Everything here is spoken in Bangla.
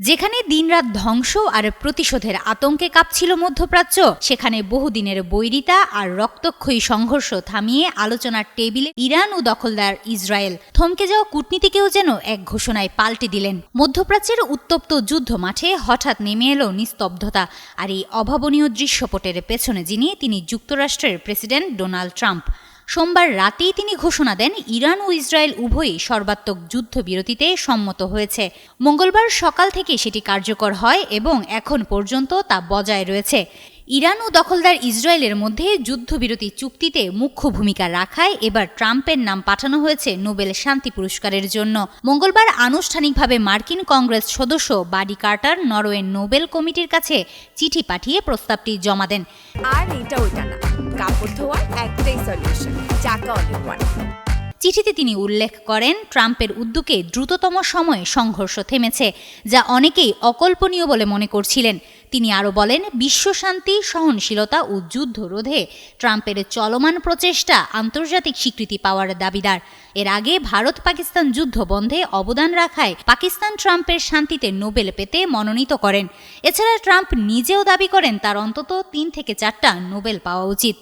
যেখানে দিনরাত ধ্বংস আর প্রতিশোধের আতঙ্কে কাঁপছিল মধ্যপ্রাচ্য, সেখানে বহুদিনের বৈরিতা আর রক্তক্ষয়ী সংঘর্ষ থামিয়ে আলোচনার টেবিলে ইরান ও দখলদার ইসরায়েল থমকে যাওয়া কূটনীতিকেও যেন এক ঘোষণায় পাল্টে দিলেন। মধ্যপ্রাচ্যের উত্তপ্ত যুদ্ধ মাঠে হঠাৎ নেমে এলো নিস্তব্ধতা আর এই অভাবনীয় দৃশ্যপটের পেছনে যিনি, তিনি যুক্তরাষ্ট্রের প্রেসিডেন্ট ডোনাল্ড ট্রাম্প। সোমবার রাতেই তিনি ঘোষণা দেন, ইরান ও ইসরায়েল উভয়ই সর্বাত্মক যুদ্ধবিরতিতে সম্মত হয়েছে। মঙ্গলবার সকাল থেকে সেটি কার্যকর হয় এবং এখন পর্যন্ত তা বজায় রয়েছে। ইরান ও দখলদার ইসরায়েলের মধ্যে যুদ্ধবিরতি চুক্তিতে মুখ্য ভূমিকা রাখায় এবার ট্রাম্পের নাম পাঠানো হয়েছে নোবেল শান্তি পুরস্কারের জন্য। মঙ্গলবার আনুষ্ঠানিকভাবে মার্কিন কংগ্রেস সদস্য বাডি কার্টার নরওয়ের নোবেল কমিটির কাছে চিঠি পাঠিয়ে প্রস্তাবটি জমা দেন। আর এটা ওইটা না। কাপড় একটাই সলিউশন চাকা ওয়ান চিঠিতে তিনি উল্লেখ করেন, ট্রাম্পের উদ্যোগে দ্রুততম সময়ে সংঘর্ষ থেমেছে, যা অনেকেই অকল্পনীয় বলে মনে করছিলেন। তিনি আরও বলেন বিশ্বশান্তি সহনশীলতা ও যুদ্ধ রোধে ট্রাম্পের চলমান প্রচেষ্টা আন্তর্জাতিক স্বীকৃতি পাওয়ার দাবিদার। এর আগে ভারত পাকিস্তান যুদ্ধ বন্ধে অবদান রাখায় পাকিস্তান ট্রাম্পের শান্তিতে নোবেল পেতে মনোনীত করেন। এছাড়া ট্রাম্প নিজেও দাবি করেন, তার অন্তত তিন থেকে চারটা নোবেল পাওয়া উচিত।